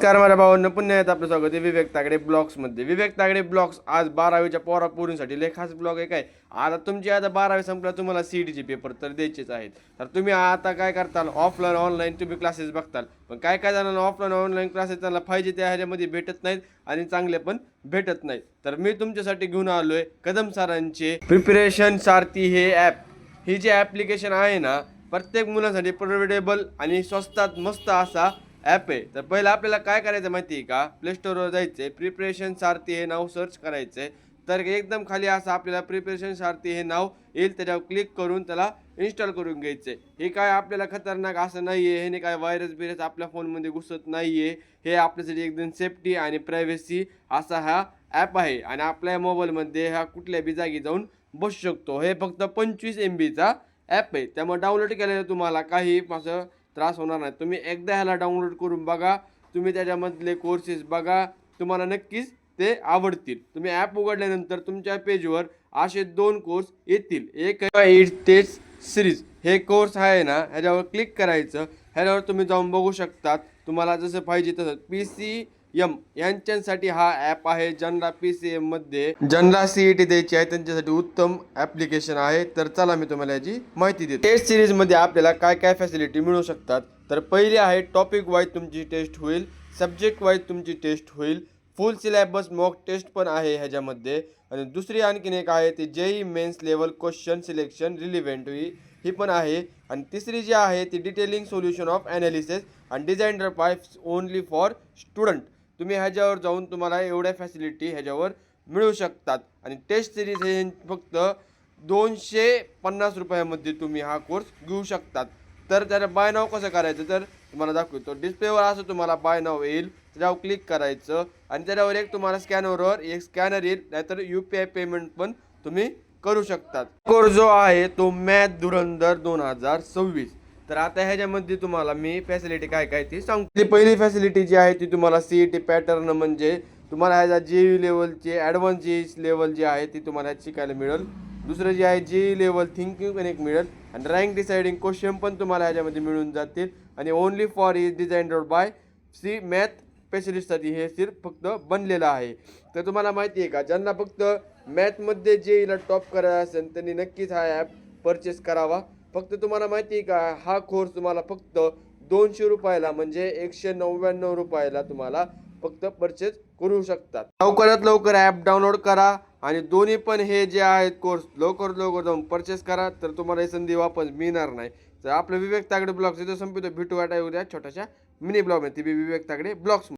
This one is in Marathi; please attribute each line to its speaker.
Speaker 1: नमस्कार माझ्या भावांना. पुन्हा येत आपलं स्वागत आहे विवेक तागडे ब्लॉग्समध्ये. विवेक तागडे ब्लॉग्स आज बारावीच्या पोरा पोरींसाठी लय खास ब्लॉग आहे. काय आता तुमची आता बारावी संपला तुम्हाला सी डीचे पेपर तर द्यायचेच आहेत. तर तुम्ही आता काय करताल? ऑफलाईन ऑनलाईन तुम्ही क्लासेस बघताल. पण काय काय जणांना ऑफलाईन ऑनलाईन क्लासेस त्यांना पाहिजे त्या ह्याच्यामध्ये भेटत नाहीत आणि चांगले पण भेटत नाहीत. तर मी तुमच्यासाठी घेऊन आलोय कदम सरांचे प्रिपरेशन सारथी हे ॲप ही जे ॲप्लिकेशन आहे ना प्रत्येक मुलासाठी परवडेबल आणि स्वस्तात मस्त असा ॲप आहे. तर पहिलं आपल्याला काय करायचं माहिती आहे का? प्ले स्टोरवर जायचं आहे प्रिपरेशन सारथी हे नाव सर्च करायचं आहे तर एकदम खाली असं आपल्याला प्रिपरेशन सारथी हे नाव येईल. त्याच्यावर क्लिक करून त्याला इन्स्टॉल करून घ्यायचं आहे हे काय आपल्याला खतरनाक असं नाही आहे हे काय व्हायरस बिरस आपल्या फोनमध्ये घुसत नाही आहे हे आपल्यासाठी एकदम सेफ्टी आणि प्रायव्हसी असा हा ॲप आहे. आणि आपल्या मोबाईलमध्ये हा कुठल्या बी जागी जाऊन बसू शकतो. हे फक्त पंचवीस एम बीचा ॲप आहे. त्यामुळे डाउनलोड केलेलं तुम्हाला काही असं त्रास होणार नाही. तुम्ही एकदा ह्याला डाउनलोड करून बघा. तुम्ही त्याच्यामधले कोर्सेस बघा. तुम्हाला नक्कीच ते आवडतील. तुम्ही ॲप उघडल्यानंतर तुमच्या पेजवर असे दोन कोर्स येतील. एक एट टेस्ट सिरीज हे कोर्स आहे ना ह्याच्यावर क्लिक करायचं. ह्याच्यावर तुम्ही जाऊन बघू शकतात. तुम्हाला जसं पाहिजे तसं पी सी एम यांच्यासाठी हा ॲप आहे. जनरा पी सी एममध्ये जनरा सी ई टी द्यायची आहे. त्यांच्यासाठी उत्तम ॲप्लिकेशन आहे. तर चला मी तुम्हाला याची माहिती देतो. टेस्ट सिरीजमध्ये आपल्याला काय काय फॅसिलिटी मिळू शकतात? तर पहिली आहे टॉपिक वाईज तुमची टेस्ट होईल. सब्जेक्ट वाईज तुमची टेस्ट होईल. फुल सिलेबस मॉक टेस्ट पण आहे ह्याच्यामध्ये. आणि दुसरी आणखीन एक आहे ती JEE mains level question selection relevant ही ही पण आहे. आणि तिसरी जी आहे ती डिटेलिंग सोल्युशन ऑफ ॲनालिसिस आणि design pipes only for student तुम्ही ह्याच्यावर जाऊन तुम्हाला एवढ्या फॅसिलिटी ह्याच्यावर मिळू शकतात. आणि टेस्ट सिरीज हे फक्त दोनशे पन्नास रुपयामध्ये तुम्ही हा कोर्स घेऊ शकतात. तर त्याला बाय नाव कसं करायचं? तर तुम्हाला दाखवतो. डिस्प्लेवर असं तुम्हाला बाय नाव येईल. त्याच्यावर क्लिक करायचं. आणि त्याच्यावर एक तुम्हाला स्कॅनरवर एक स्कॅनर येईल. नाहीतर यू पी आय पेमेंट पण तुम्ही करू शकतात. कोर्स जो आहे तो मॅथ धुरंधर दोन हजार सव्वीस. तर आता ह्याच्यामध्ये तुम्हाला मी फॅसिलिटी काय काय ती सांगतो. ती पहिली फॅसिलिटी जी आहे ती तुम्हाला सी ई टी पॅटर्न म्हणजे तुम्हाला ह्याचा जे यू लेवलचे ॲडव्हान्स जे लेवल जे आहे ती तुम्हाला शिकायला मिळेल. दुसरं जे आहे जे लेवल थिंकिंग पण एक मिळेल. आणि रँक डिसाइडिंग क्वेश्चन पण तुम्हाला ह्याच्यामध्ये मिळून जातील. आणि only for is design by C math स्पेशलिस्टसाठी हे सिर्फ फक्त बनलेलं आहे. तर तुम्हाला माहिती आहे का ज्यांना फक्त मॅथमध्ये जे इला टॉप करायचं असेल त्यांनी नक्कीच हा ॲप परचेस करावा. फक्त तुम्हाला माहिती आहे का हा कोर्स तुम्हाला फक्त दोनशे रुपयाला म्हणजे एकशे नव्याण्णव रुपयाला तुम्हाला फक्त परचेस करू शकतात. लवकरात लवकर ॲप डाउनलोड करा आणि दोन्ही पण हे जे आहेत कोर्स लवकर लवकर जाऊन परचेस करा तर तुम्हाला ही संधी वापस मिळणार नाही. तर आपलं विवेक तागडे ब्लॉग्स इथं संपितो भेटू वाटा उद्या छोट्याशा मिनी ब्लॉग ती बी विवेक तागडे ब्लॉग्स